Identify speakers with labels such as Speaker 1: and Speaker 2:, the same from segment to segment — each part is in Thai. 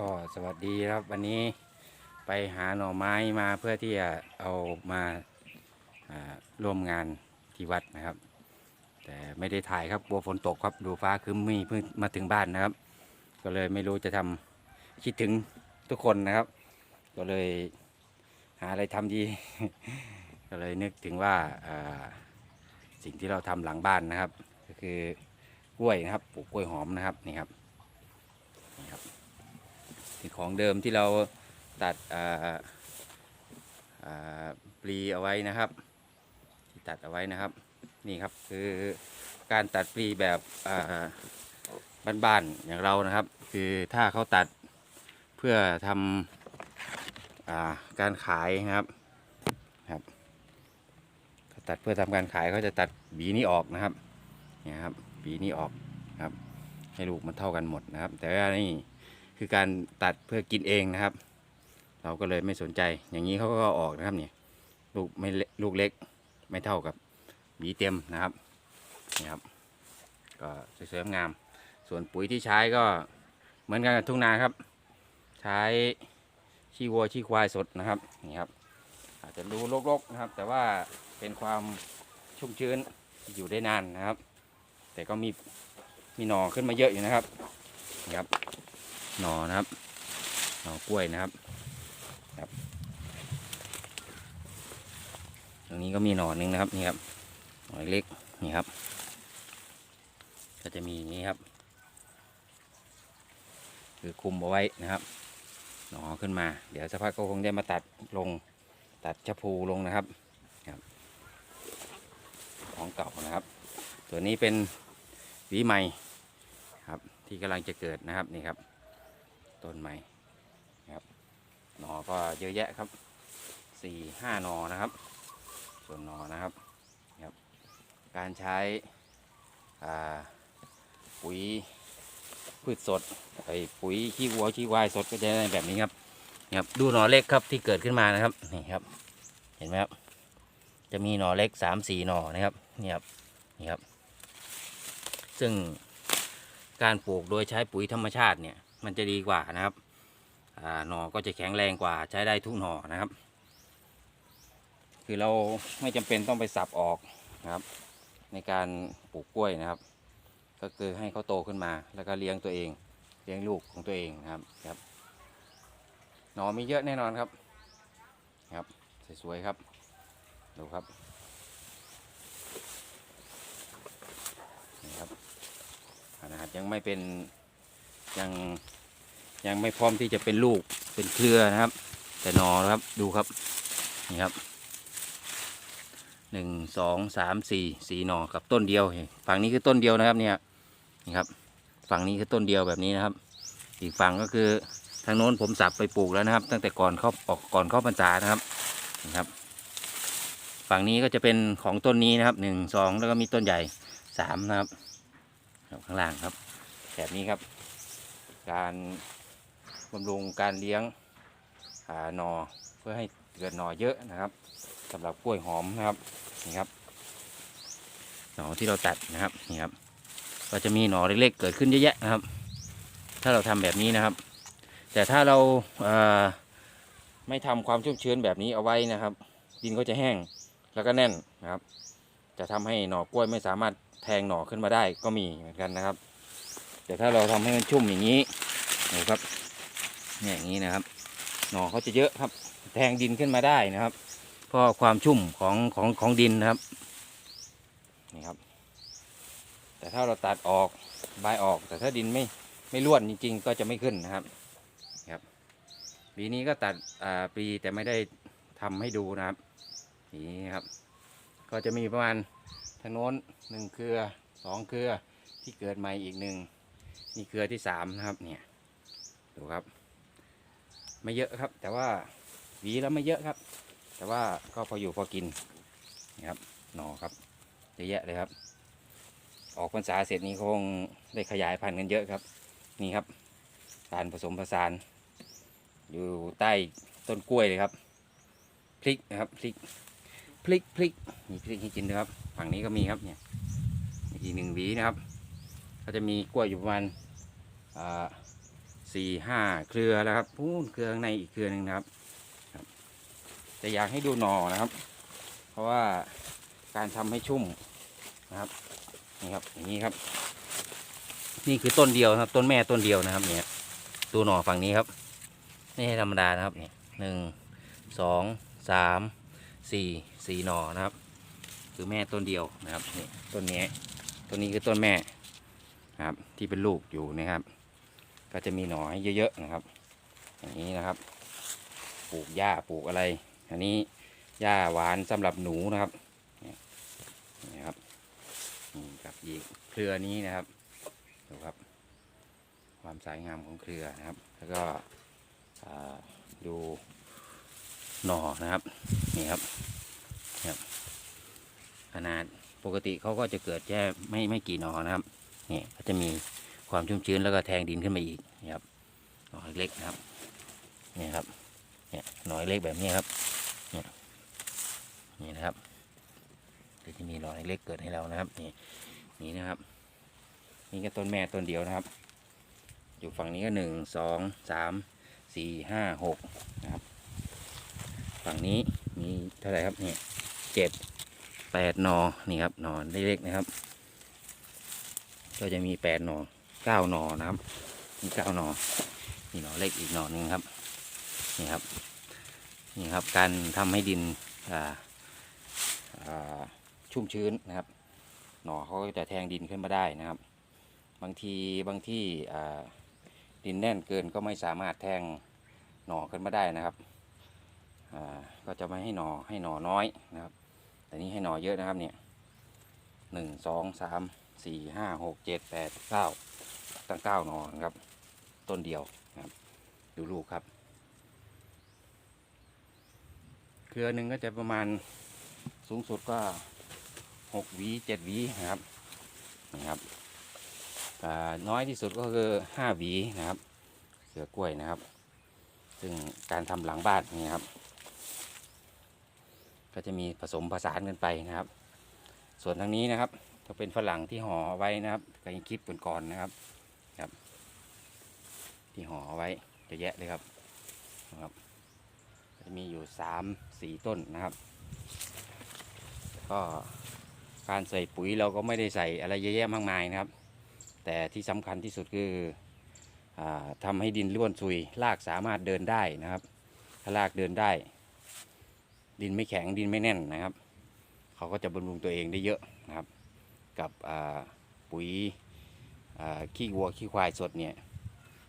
Speaker 1: ก็สวัสดีครับวันนี้ไปหาหน่อไม้มาเพื่อที่จะเอามาาร่วมงานที่วัดนะครับ แต่ไม่ได้ถ่ายครับกลัวฝนตกครับดูฟ้าครึ้มมีเพิ่งมาถึงบ้านนะครับ ก็เลยไม่รู้จะทำคิดถึงทุกคนนะครับ ก็เลยหาอะไรทำดี ก็เลยนึกถึงว่าาสิ่งที่เราทำหลังบ้านนะครับ ก็คือกล้วยนะครับปลูกกล้วยหอมนะครับนี่ครับ ของเดิมที่เราตัดปลีเอาไว้นะครับ ตัดเอาไว้นะครับ นี่ครับคือการตัดปลีแบบบ้านๆอย่างเรานะครับ คือถ้าเขาตัดเพื่อทำอการขายนะครับครับตัดเพื่อทำการขายเขาจะตัดหวีนี้ออกนะครับเนี่ยครับหวีนี้ออกครับ ให้ลูกมันเท่ากันหมดนะครับ แต่ว่านี่ คือการตัดเพื่อกินเองนะครับ เราก็เลยไม่สนใจอย่างนี้เขาก็ออกนะครับเนี่ยลูกไม่เล็กลูกเล็กไม่เท่ากับหวีเต็มนะครับนี่ครับก็สวยๆงาม ส่วนปุ๋ยที่ใช้ก็เหมือนกันกับทุ่งนาครับ ใช้ขี้วัวขี้ควายสดนะครับนี่ครับ อาจจะดูรกๆนะครับ แต่ว่าเป็นความชุ่มชื้นอยู่ได้นานนะครับ แต่ก็มีมีหน่อขึ้นมาเยอะอยู่นะครับนี่ครับ หนอนะครับ หนอกล้วยนะครับครับ ตรงนี้ก็มีหนอหนึงนะครับนี่ครับหนอยเล็กนี่ครับ ก็จะมีนี้ครับ คือคุมเอาไว้นะครับ หนอขึ้นมา เดี๋ยวสักพักก็คงได้มาตัดลงตัดชะพูลงนะครับครับของเก่านะครับ ตัวนี้เป็นหวีใหม่ครับที่กำลังจะเกิดนะครับนี่ครับ ต้นใหม่นะครับหนอก็เยอะแยะครับสี่ห้านอนะครับ ส่วนหนอนะครับครับ การใช้ปุ๋ยพืชสดไอปุ๋ยขี้วัวขี้ควายสดก็จะได้แบบนี้ครับครับดูหนอเล็กครับที่เกิดขึ้นมานะครับนี่ครับ เห็นไหมครับจะมีหนอเล็กสามสี่หนอนะครับนี่ครับนี่ครับ ซึ่งการปลูกโดยใช้ปุ๋ยธรรมชาติเนี่ย มันจะดีกว่านะครับหน่อก็จะแข็งแรงกว่าใช้ได้ทุกหนอนะครับ คือเราไม่จำเป็นต้องไปสับออกนะครับ ในการปลูกกล้วยนะครับ ก็คือให้เขาโตขึ้นมาแล้วก็เลี้ยงตัวเอง เลี้ยงลูกของตัวเองนะครับครับ หนอมีเยอะแน่นอนครับครับสวยๆครับดูครับนี่ครับขนาดยังไม่เป็น ยังยังไม่พร้อมที่จะเป็นลูกเป็นเครือนะครับ แต่หนอนครับดูครับนี่ครับหนึ่งสองสามสี่สี่หนอกับต้นเดียวฝั่งนี้คือต้นเดียวนะครับเนี่ยนี่ครับ ฝั่งนี้คือต้นเดียวแบบนี้นะครับ อีกฝั่งก็คือทางโน้นผมสับไปปลูกแล้วนะครับ ตั้งแต่ก่อนเข้าออกก่อนเข้าพรรษานะครับนะครับ ฝั่งนี้ก็จะเป็นของต้นนี้นะครับหนึ่งสองแล้วก็มีต้นใหญ่สามนะครับครับข้างล่างครับแบบนี้ครับ การบำรุงการเลี้ยงอ่าหนอเพื่อให้เกิดหนอเยอะนะครับสำหรับกล้วยหอมนะครับนี่ครับหน่อที่เราตัดนะครับนี่ครับก็จะมีหน่อเล็กๆเกิดขึ้นเยอะแยะนะครับ ถ้าเราทำแบบนี้นะครับ แต่ถ้าเราเอ่อไม่ทำความชุ่มชื้นแบบนี้เอาไว้นะครับ ดินก็จะแห้งแล้วก็แน่นนะครับ จะทำให้หน่อกล้วยไม่สามารถแทงหน่อขึ้นมาได้ก็มีเหมือนกันนะครับ แต่ถ้าเราทำให้มันชุ่มอย่างนี้นะครับเนี่ยอย่างนี้นะครับ หน่อเขาจะเยอะครับ แทงดินขึ้นมาได้นะครับ เพราะความชุ่มของของของดินนะครับนี่ครับ แต่ถ้าเราตัดออกใบออก แต่ถ้าดินไม่ไม่ร่วนจริง ๆ ก็จะไม่ขึ้นนะครับครับปีนี้ก็ตัดอ่าปีแต่ไม่ได้ทำให้ดูนะครับนี่ครับ ก็จะมีประมาณทางโน้นหนึ่งเครือสองเครือที่เกิดใหม่อีกหนึ่ง นี่เครือที่สามนะครับ เนี่ยดูครับ ไม่เยอะครับ แต่ว่าหวีแล้วไม่เยอะครับ แต่ว่าก็พออยู่พอกินนะครับหน่อครับเยอะแยะเลยครับ ออกพรรษาเสร็จนี้คงได้ขยายพันธุ์กันเยอะครับ นี่ครับ การผสมผสาน อยู่ใต้ต้นกล้วยเลยครับพริกนะครับพริกพริกพริกมีพริกให้กินนะครับ ฝั่งนี้ก็มีครับเนี่ยอีกหนึ่งหวีนะครับ ก็จะมีกล้วยอยู่ประมาณสี่ห้าเครือแล้วครับพูนเครือในอีกเครือหนึ่งนะครับครับแต่อยากให้ดูหน่อนะครับ เพราะว่าการทำให้ชุ่มนะครับนี่ครับอย่างนี้ครับ นี่คือต้นเดียวครับ ต้นแม่ต้นเดียวนะครับ เนี่ยดูหน่อฝั่งนี้ครับไม่ใช่ธรรมดานะครับเนี่ยหนึ่งสองสามสี่สี่หน่อนะครับ คือแม่ต้นเดียวนะครับนี่ต้นนี้ต้นนี้คือต้นแม่ นะครับ ที่เป็นลูกอยู่นะครับ ก็จะมีหน่อให้เยอะๆนะครับ อย่างนี้นะครับ ปลูกหญ้าปลูกอะไร อันนี้หญ้าหวานสำหรับหนูนะครับนี่ครับนี่กับอีกเครือนี้นะครับดูครับ ความสวยงามของเครือนะครับ แล้วก็ดูหน่อนะครับนี่ครับนี่ครับ ขนาดปกติเขาก็จะเกิดแค่ไม่ไม่กี่หนอนะครับ นี่ก็จะมีความชุ่มชื้นแล้วก็แทงดินขึ้นมาอีกนี่ครับหนอเล็กนะครับนี่ครับเนี่ยหนอเล็กแบบนี้ครับเนี่ยนี่นะครับก็จะมีหนอเล็กเกิดให้เรานะครับนี่นี่นะครับ นี่ก็ต้นแม่ต้นเดียวนะครับ อยู่ฝั่งนี้ก็หนึ่งสองสามสี่ห้าหกนะครับ ฝั่งนี้มีเท่าไหร่ครับเนี่ยเจ็ดแปดนอนี่ครับหนอเล็กๆนะครับ ก็จะมีแปดหนอเก้าหนอนะครับ มีเก้าหนอนี่หนอเล็กอีกหนอหนึ่งครับ นี่ครับ นี่ครับ การทำให้ดินอ่าชุ่มชื้นนะครับ หนอเขาก็จะแทงดินขึ้นมาได้นะครับ บางทีบางที่ดินแน่นเกินก็ไม่สามารถแทงหนอขึ้นมาได้นะครับ ก็จะไม่ให้หนอให้หนอน้อยนะครับ แต่นี้ให้หน่อเยอะนะครับเนี่ยหนึ่งสองสาม สี่ห้าหกเจ็ดแปดเก้าตั้งเก้าหนอนะครับ ต้นเดียวนะครับดูลูกครับ เครือหนึ่งก็จะประมาณสูงสุดก็หกวีเจ็ดวีนะครับนะครับน้อยที่สุดก็คือห้าวีนะครับเครือกล้วยนะครับ ซึ่งการทำหลังบ้านนี่ครับ ก็จะมีผสมผสานกันไปนะครับ ส่วนทางนี้นะครับ ก็เป็นฝรั่งที่ห่อไว้นะครับก็ยังคลิปก่อนๆนะครับครับ ที่ห่อไว้เยอะแยะเลยครับนะครับจะมีอยู่สามสี่ต้นนะครับ ก็การใส่ปุ๋ยเราก็ไม่ได้ใส่อะไรเยอะแยะมากมายนะครับ แต่ที่สำคัญที่สุดคืออาทำให้ดินร่วนซุยรากสามารถเดินได้นะครับ ถ้ารากเดินได้ ดินไม่แข็งดินไม่แน่นนะครับ เขาก็จะบำรุงตัวเองได้เยอะนะครับ กับปุ๋ยขี้วัวขี้ควายสดเนี่ย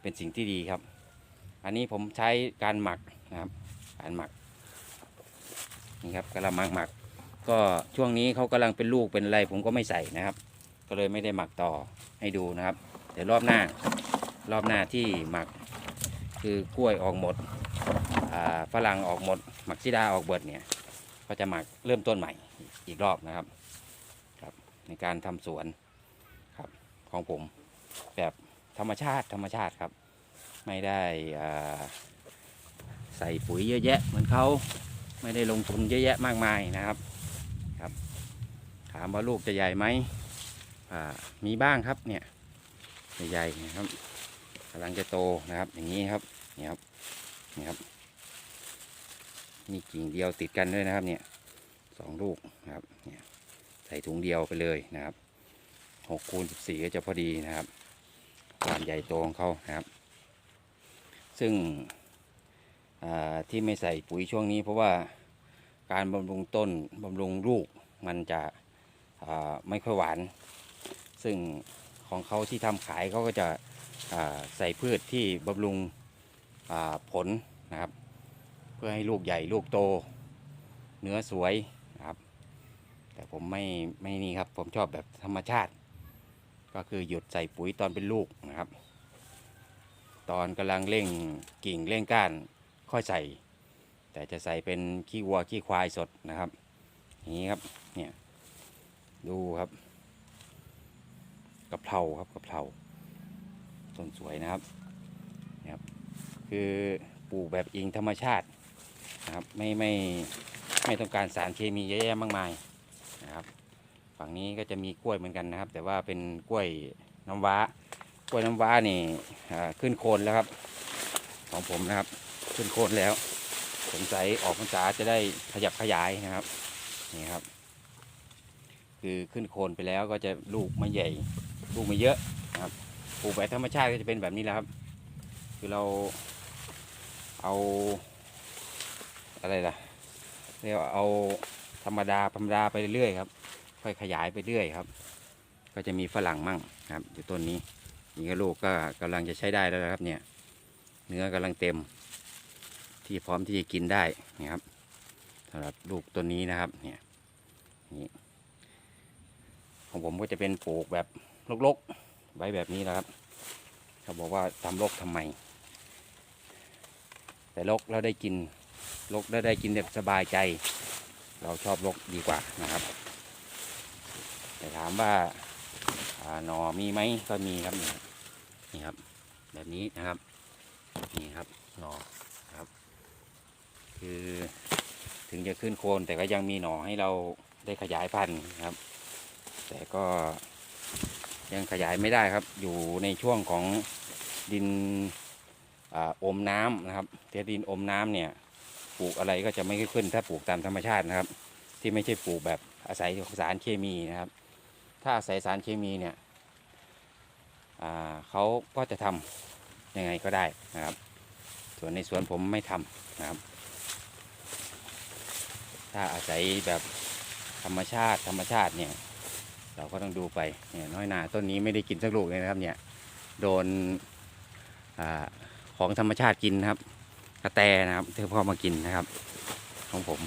Speaker 1: เป็นสิ่งที่ดีครับ อันนี้ผมใช้การหมักนะครับการหมักนี่ครับกระมังหมัก ก็ช่วงนี้เขากำลังเป็นลูกเป็นอะไรผมก็ไม่ใส่นะครับ ก็เลยไม่ได้หมักต่อให้ดูนะครับ เดี๋ยวรอบหน้ารอบหน้าที่หมักคือกล้วยออกหมดฝรั่งออกหมดหมักซิดาออกเบิดเนี่ยก็จะหมักเริ่มต้นใหม่อีกรอบนะครับ ในการทำสวนครับของผมแบบธรรมชาติธรรมชาติครับ ไม่ได้ใส่ปุ๋ยเยอะแยะเหมือนเขาไม่ได้ลงทุนเยอะแยะมากมายนะครับครับ ถามว่าลูกจะใหญ่ไหมมีบ้างครับเนี่ยใหญ่ๆนะครับกำลังจะโตนะครับ อย่างนี้ครับนี่ครับนี่ครับนี่กิ่งเดียวติดกันด้วยนะครับเนี่ยสองลูกนะครับเนี่ย ใส่ถุงเดียวไปเลยนะครับหกคูณสิบสี่ก็จะพอดีนะครับความใหญ่โตของเขานะครับ ซึ่งที่ไม่ใส่ปุ๋ยช่วงนี้ เพราะว่าการบำรุงต้นบำรุงลูกมันจะไม่ค่อยหวาน ซึ่งของเขาที่ทำขายเขาก็จะใส่พืชที่บำรุงผลนะครับ เพื่อให้ลูกใหญ่ลูกโต เนื้อสวย แต่ผมไม่ไม่นี่ครับ ผมชอบแบบธรรมชาติ ก็คือหยุดใส่ปุ๋ยตอนเป็นลูกนะครับ ตอนกำลังเร่งกิ่งเร่งก้านค่อยใส่ แต่จะใส่เป็นขี้วัวขี้ควายสดนะครับอย่างนี้ครับเนี่ยดูครับกะเพราครับกะเพราต้นสวยนะครับนี่ยครับ คือปลูกแบบอิงธรรมชาตินะครับไม่ไม่ไม่ต้องการสารเคมีเยอะแยะมากมาย ฝั่งนี้ก็จะมีกล้วยเหมือนกันนะครับ แต่ว่าเป็นกล้วยน้ำว้า กล้วยน้ำว้านี่ขึ้นโคนแล้วครับ ของผมนะครับ ขึ้นโคนแล้วสงสัยออกพรรษาจะได้ขยับขยายนะครับนี่ครับ คือขึ้นโคนไปแล้วก็จะลูกไม่ใหญ่ลูกไม่เยอะนะครับปลูกแบบธรรมชาติก็จะเป็นแบบนี้แหละครับ คือเราเอาอะไรล่ะเรียกว่าเอาธรรมดาธรรมดาไปเรื่อยๆครับ ค่อยขยายไปเรื่อยครับ ก็จะมีฝรั่งมั่งครับ อยู่ต้นนี้นี่ก็ลูกก็กำลังจะใช้ได้แล้วครับเนี่ย เนื้อกำลังเต็ม ที่พร้อมที่จะกินได้นี่ครับสำหรับลูกต้นนี้นะครับ เนี่ยนี่ของผมก็จะเป็นปลูกแบบลกๆไว้แบบนี้นะครับเขาบอกว่าทำลกทำไม แต่ลกแล้วได้กินลกแล้ได้กินแบบสบายใจ เราชอบลกดีกว่านะครับ แต่ถามว่าหนอมีไหมก็มีครับนี่ครับนี่ครับ แบบนี้นะครับ นี่ครับหนอครับ คือถึงจะขึ้นโคนแต่ก็ยังมีหนอให้เราได้ขยายพันธุ์ครับ แต่ก็ยังขยายไม่ได้ครับ อยู่ในช่วงของดินอมน้ำนะครับแต่ดินอมน้ำเนี่ยปลูกอะไรก็จะไม่ขึ้นถ้าปลูกตามธรรมชาตินะครับ ที่ไม่ใช่ปลูกแบบอาศัยสารเคมีนะครับ ถ้าอาศัยสารเคมีเนี่ยเขาก็จะทำยังไงก็ได้นะครับ ส่วนในสวนผมไม่ทำนะครับ ถ้าอาศัยแบบธรรมชาติธรรมชาติเนี่ย เราก็ต้องดูไปเนี่ยน้อยหนาต้นนี้ไม่ได้กินสักลูกเลยนะครับเนี่ยโดนอของธรรมชาติกินนะครับ กระแตนะครับเธอพ่อมากินนะครับ ของผม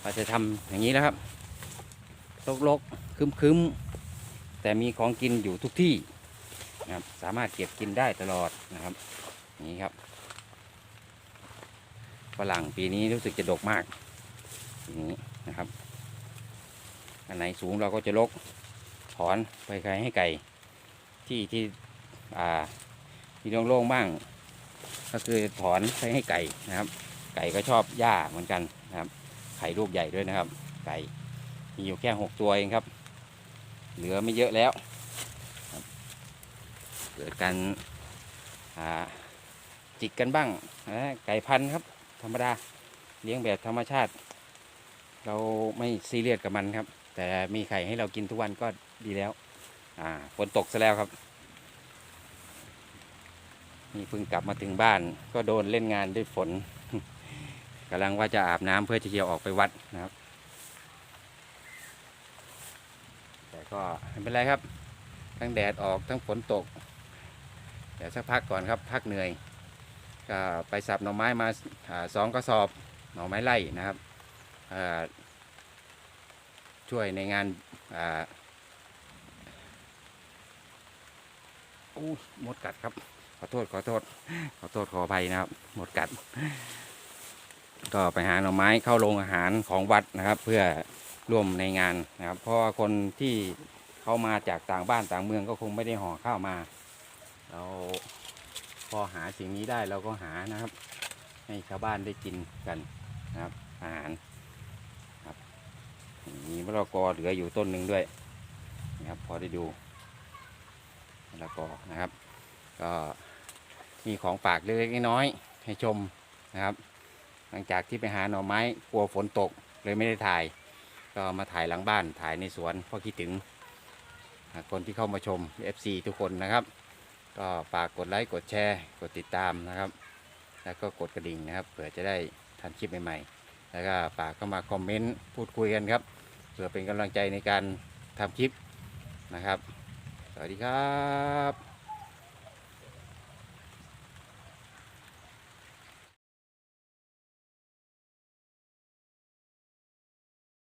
Speaker 1: เราจะทำอย่างนี้แล้วครับ ลกๆคึมๆ แต่มีของกินอยู่ทุกที่นะครับสามารถเก็บกินได้ตลอดนะครับนี้ครับฝรั่งปีนี้รู้สึกจะดกมากอย่างนี้นะครับ อันไหนสูงเราก็จะลกถอนไปไกลให้ไก่ที่ที่อ่าที่โล่งๆบ้าง ก็คือถอนไปให้ไก่นะครับ ไก่ก็ชอบหญ้าเหมือนกันนะครับ ไข่ลูกใหญ่ด้วยนะครับ ไก่ มีอยู่แค่หกตัวเองครับ เหลือไม่เยอะแล้วเกิดการจิกกันบ้างไก่พันธุ์ครับ ธรรมดาเลี้ยงแบบธรรมชาติ เราไม่ซีเรียสกับมันครับ แต่มีไข่ให้เรากินทุกวันก็ดีแล้วฝนตกซะแล้วครับนี่เพิ่งกลับมาถึงบ้าน ก็โดนเล่นงานด้วยฝนกำลังว่าจะอาบน้ำเพื่อจะเที่จะออกไปวัดนะครับ แต่ ก็ไม่เป็นไรครับ ทั้งแดดออกทั้งฝนตก เดี๋ยวสักพักก่อนครับ พักเหนื่อยก็ไปสับหน่อไม้มาสองกระสอบหน่อไม้ไล่นะครับช่วยในงานอู้หมดกัดครับ ขอโทษขอโทษ ขอโทษขออภัยนะครับ หมดกัด ก็ไปหาหน่อไม้เข้าโรงอาหารของวัดนะครับ เพื่อ ร่วมในงานนะครับ เพราะว่าคนที่เข้ามาจากต่างบ้านต่างเมืองก็คงไม่ได้ห่อข้าวมา เราพอหาสิ่งนี้ได้เราก็หานะครับ ให้ชาวบ้านได้กินกันนะครับ อาหารครับมีมะละกอเหลืออยู่ต้นหนึ่งด้วยนะครับ พอได้ดูมะละกอนะครับ ก็มีของฝากเล็กๆน้อยๆให้ชมนะครับ หลังจากที่ไปหาหน่อไม้กลัวฝนตกเลยไม่ได้ถ่าย ก็มาถ่ายหลังบ้านถ่ายในสวนเพราะคิดถึงคนที่เข้ามาชม FC ทุกคนนะครับ ก็ฝากกดไลค์กดแชร์ กดติดตามนะครับ แล้วก็กดกระดิ่งนะครับเผื่อจะได้ทันคลิปใหม่ๆ แล้วก็ฝากเข้ามาคอมเมนต์พูดคุยกันครับเพื่อเป็นกำลังใจในการทำคลิปนะครับ สวัสดีครับ